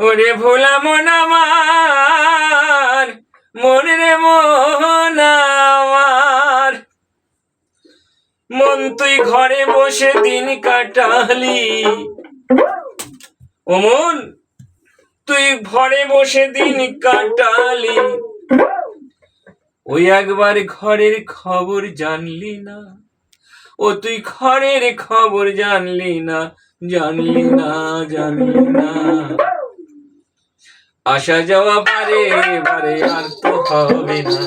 ওরে ভোলা মন আমার মন রে মন আমার। মন তুই ঘরে বসে দিন কাটালি। ও মন, তুই ঘরে বসে দিন কাটালি। ওই একবার ঘরের খবর জানলি না, ও তুই ঘরের খবর জানলি না জানলি না জানলি না। আসা যাওয়া বারে বারে আর তো হবে না।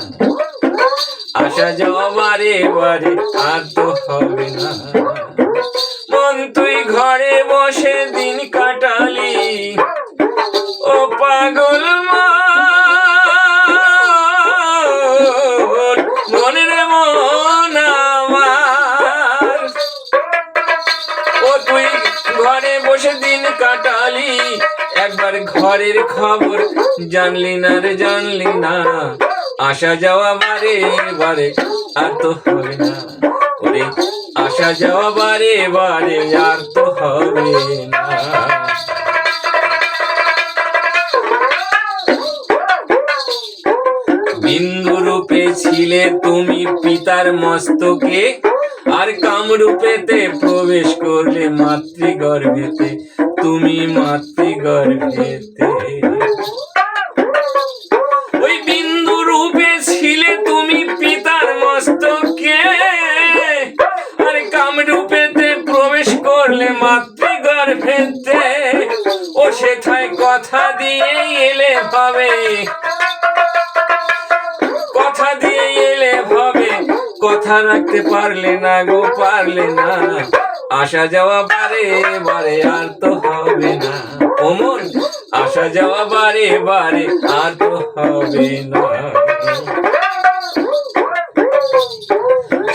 আসা যাওয়া বারে বারে আর তো হবে না। মন তুই ঘরে বসে দিন কাটালি। ও পাগল মন মনের মন আমার। ও তুই ঘরে বসে দিন কাটালি। একবার ঘরের খবর জানলি না রে, জানলি না। আসা যাওয়া বারে বারে আর তো হবে না। ওরে আসা যাওয়া বারে বারে আর তো হবে না। বিন্দু রূপে ছিলে তুমি পিতার মস্তকে, আর কামরূপেতে প্রবেশ করলে মাতৃগর্ভেতে তুমি মাতৃগর্ভেতে ওই বিন্দু রূপে ছিলে তুমি পিতার মস্তকে। আর কামরূপেতে প্রবেশ করলে মাতৃগর্ভেতে ও সেথায় কথা দিয়ে এলে ভাবে। কথা দিয়ে এলে ভাবে। কথা রাখতে পারলে না গো, পারলে না। আসা যাওয়া বারে বারে আর তো হবে না। ওমন আসা যাওয়া বারে বারে আর তো হবে না।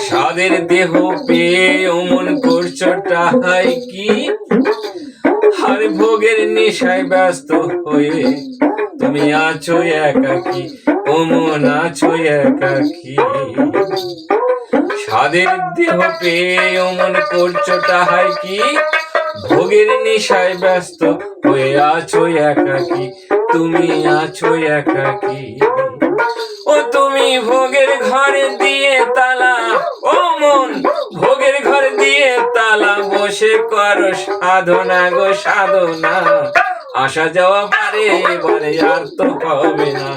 সাদের দেহ পেয়ে অমন করছ টাহাই কি? হার ভোগের নেশায় ব্যস্ত হয়ে তুমি আছো একাকি, ওমন আছো একাকি। স্বাদের দেহ পেয়ে অমন করছ তাহাই কি? ভোগের নেশায় ব্যস্ত হয়ে আছো একাকি, তুমি আছো একাকি। ও তুমি ভোগের ঘরে দিয়ে তালা ও মন ভোগের ঘর দিয়ে তালা, বসে করো সাধনা গো সাধনা। আসা যাওয়া বারে বারে আর তো হবে না।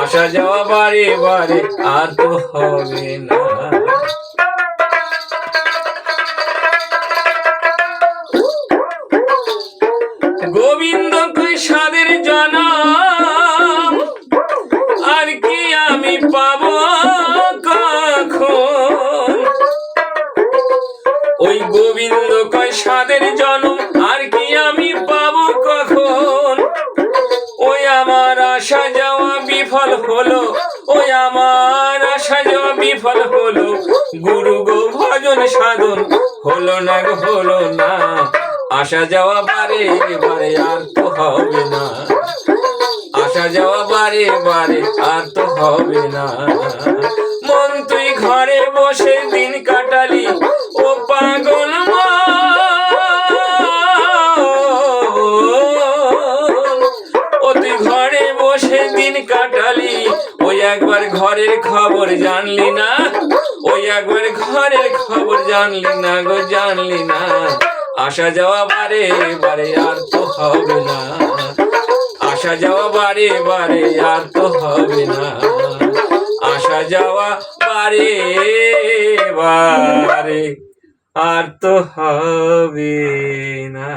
আসা যাওয়া বারে বারে আর তো হবে না। গোবিন্দ কই সাদের জনম, আর কি আমি পাব কখন? ওই গোবিন্দ কয় সাদের জনম, আর কি আমি পাবো কখন? ওই আমার আশা যাওয়া বিফল হলো, ওই আমার আশা যাওয়া বিফল হলো। গুরু গো, ভজন সাধন হলো না গো, হলো না। আসা যাওয়া বারে বারে আর তো হবে না। আসা যাওয়া বারে বারে আর তো হবে না। মন তুই ঘরে বসে দিন কাটালি, ও পাগল একবার ঘরের খবর জানলি না, ওই একবার ঘরের খবর জানলি না গো, জানলি না। আসা যাওয়া বারে বারে আর তো হবে না। আসা যাওয়া বারে বারে আর তো হবে না। আসা যাওয়া বারে বারে আর তো হবে না।